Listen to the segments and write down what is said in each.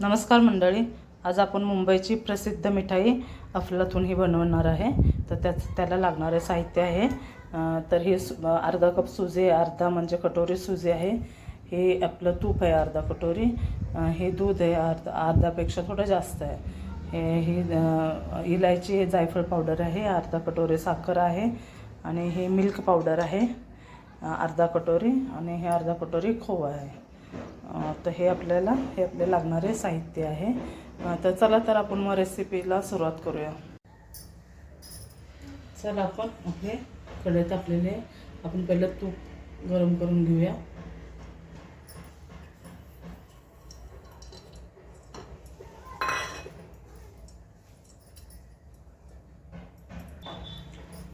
नमस्कार मंडळी. आज आपण मुंबईची प्रसिद्ध मिठाई अफलातून ही बनवणार आहे. तर त्याच त्याला लागणारे साहित्य आहे. तर हे सु- अर्धा कप सुजे अर्धा म्हणजे कटोरी सुजे आहे. हे आपलं तूप आहे अर्धा कटोरी. हे दूध आहे अर्धा अर्धापेक्षा थोडं जास्त आहे. हे ही इलायची हे जायफळ पावडर आहे अर्धा कटोरी साखर आहे आणि हे मिल्क पावडर आहे अर्धा कटोरी आणि हे अर्धा कटोरी खोवा आहे. तर हे आपल्याला हे आपले लागणारे साहित्य आहे. तर चला तर आपण मग रेसिपीला सुरुवात करूया. चला आपण आपले कढईत आपलेले आपण पहिलं तूप गरम करून घेऊया.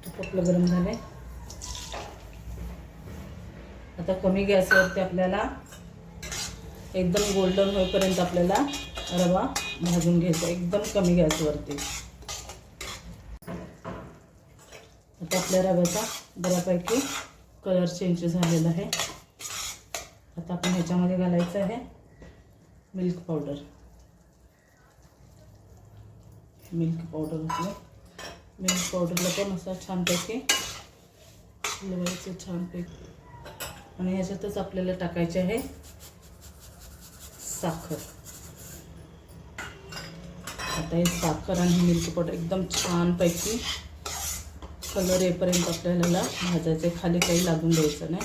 तूप आपलं गरम झाले आता कमी गॅसवरती आपल्याला एकदम गोल्डन होईपर्यंत आपल्याला रवा भाजून घ्यायचा. एकदम कमी गॅसवरती. आता आपल्या रव्याचा बऱ्यापैकी कलर चेंज झालेला आहे. आता आपण ह्याच्यामध्ये घालायचं आहे मिल्क पावडर मिल्क पावडर घातलं मिल्क पावडरला पण असं छानपैकी लवायचं छानपैकी आणि ह्याच्यातच आपल्याला टाकायचे आहे साखर. आता हे साखर आणि मिल्क पावडर एकदम छानपैकी कलर येईपर्यंत आपल्याला भाजायचं खाली काही लागून द्यायचं नाही.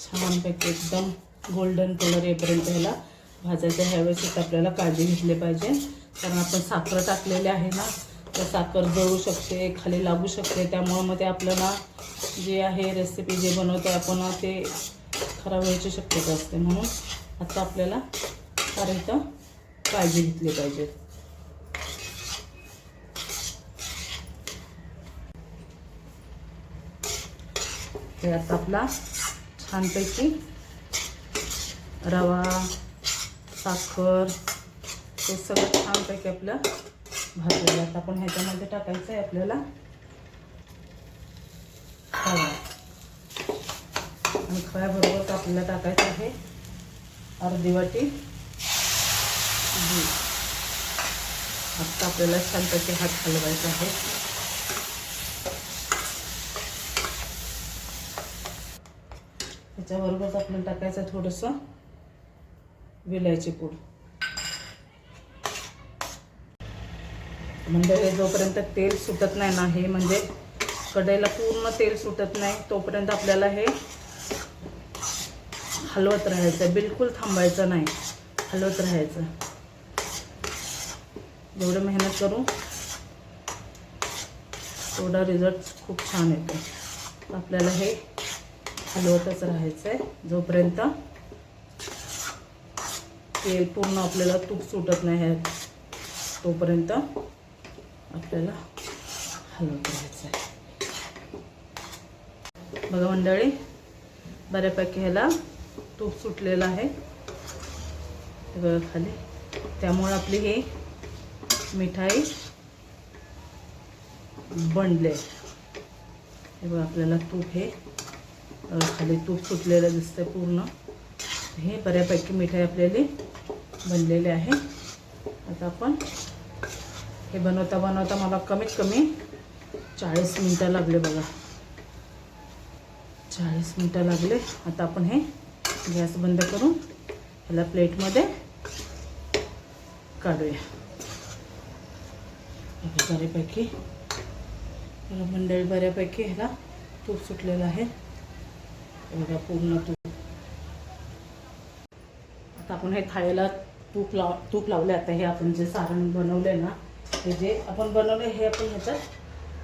छानपैकी एकदम गोल्डन कलर येईपर्यंत ह्याला भाजायचं ह्यावेळेस आपल्याला काळजी घेतली पाहिजे. कारण आपण साखर टाकलेली आहे ना तर साखर जळू शकते खाली लागू शकते. त्यामुळं मग ते आपल्याला जे आहे रेसिपी जे बनवते आपण ते खराब व्हायची शक्यता असते. म्हणून आता आपल्याला फार इथं काळजी घेतली पाहिजे. हे आता आपला छानपैकी रवा साखर हे सगळं छानपैकी आपलं भाजलेलं आता आपण ह्याच्यामध्ये टाकायचं आहे आपल्याला खवा आणि खळ्याबरोबर आपल्याला टाकायचं आहे अर्धी वाटी दूध. आता आपल्याला छानपैकी हात हलवायचे आहे. त्याच्याबरोबरच आपल्याला टाकायचं थोडंसं विलायची पूड. म्हणजे हे जोपर्यंत तेल सुटत नाही ना हे म्हणजे कढईला पूर्ण तेल सुटत नाही तोपर्यंत आपल्याला हे हलवत राहायचं बिलकुल थांबायचं नाही. हलवत राहायचं. जेवढं मेहनत करू. तेवढा रिझल्ट खूप छान येतो. आपल्याला हे हलवतच राहायचं आहे जोपर्यंत तेल पूर्ण आपल्याला तूप सुटत नाही आहे तोपर्यंत आपल्याला हलवत राहायचं आहे बघा मंडळी बऱ्यापैकी ह्याला तूप सुटलेला आहे. खाली. त्यामुळे आपली हे मिठाई बनले. बघा आपल्याला तूप हे खाली तूप सुटलेलं दिसतंय पूर्ण. हे बऱ्यापैकी मिठाई आपल्याली बनलेली आहे. आता आपण हे बनवता बनवता मला कमीत कमी चाळीस मिनटं लागले बघा. चाळीस मिनटं लागले. आता आपण हे गॅस बंद करून ह्याला प्लेटमध्ये काढूया. बऱ्यापैकी बघा, मंडळी बऱ्यापैकी ह्याला तूप सुटलेलं आहे. बघा पूर्ण तूप. आता आपण हे थाळीला तूप लाव तूप लावले. आता हे आपण जे सारण बनवले ना हे जे आपण बनवले हे आपण ह्याच्यात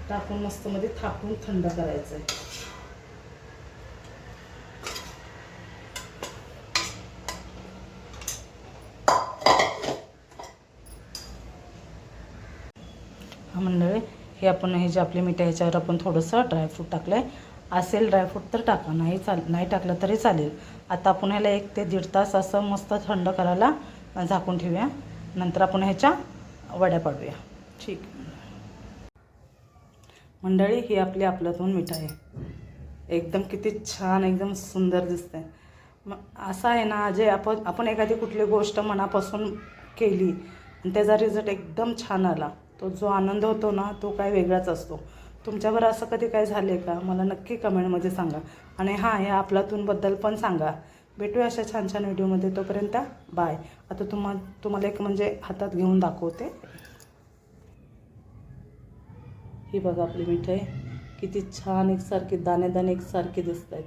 टाकून मस्त मध्ये थापून थंड करायचं आहे मंडळी हे आपण हे जे आपली मिठाई ह्याच्यावर आपण थोडंसं ड्रायफ्रूट टाकलं आहे असेल ड्रायफ्रूट तर टाका. नाही चाल नाही टाकलं तरी चालेल. आता आपण ह्याला एक ते दीड तास असं मस्त थंड करायला झाकून ठेवूया. नंतर आपण ह्याच्या वड्या पाडूया. ठीक. मंडळी ही आपली आपल्यातून मिठाई आहे. एकदम किती छान एकदम सुंदर दिसते मग असं आहे ना जे आपण आपण एखादी कुठली गोष्ट मनापासून केली आणि त्याचा रिझल्ट एकदम छान आला. तो जो आनंद होतो ना तो काय वेगळाच असतो. तुमच्यावर असं कधी काय झालं आहे का? मला नक्की कमेंटमध्ये सांगा. आणि हां या आपलातूनबद्दल पण सांगा. भेटूया अशा छान छान व्हिडिओमध्ये. तोपर्यंत बाय. आता तुम्हा तुम्हाला एक म्हणजे हातात घेऊन दाखवते. ही बघा आपली मिठाई. किती छान एकसारखी दाणे दाणे एकसारखी दिसत आहेत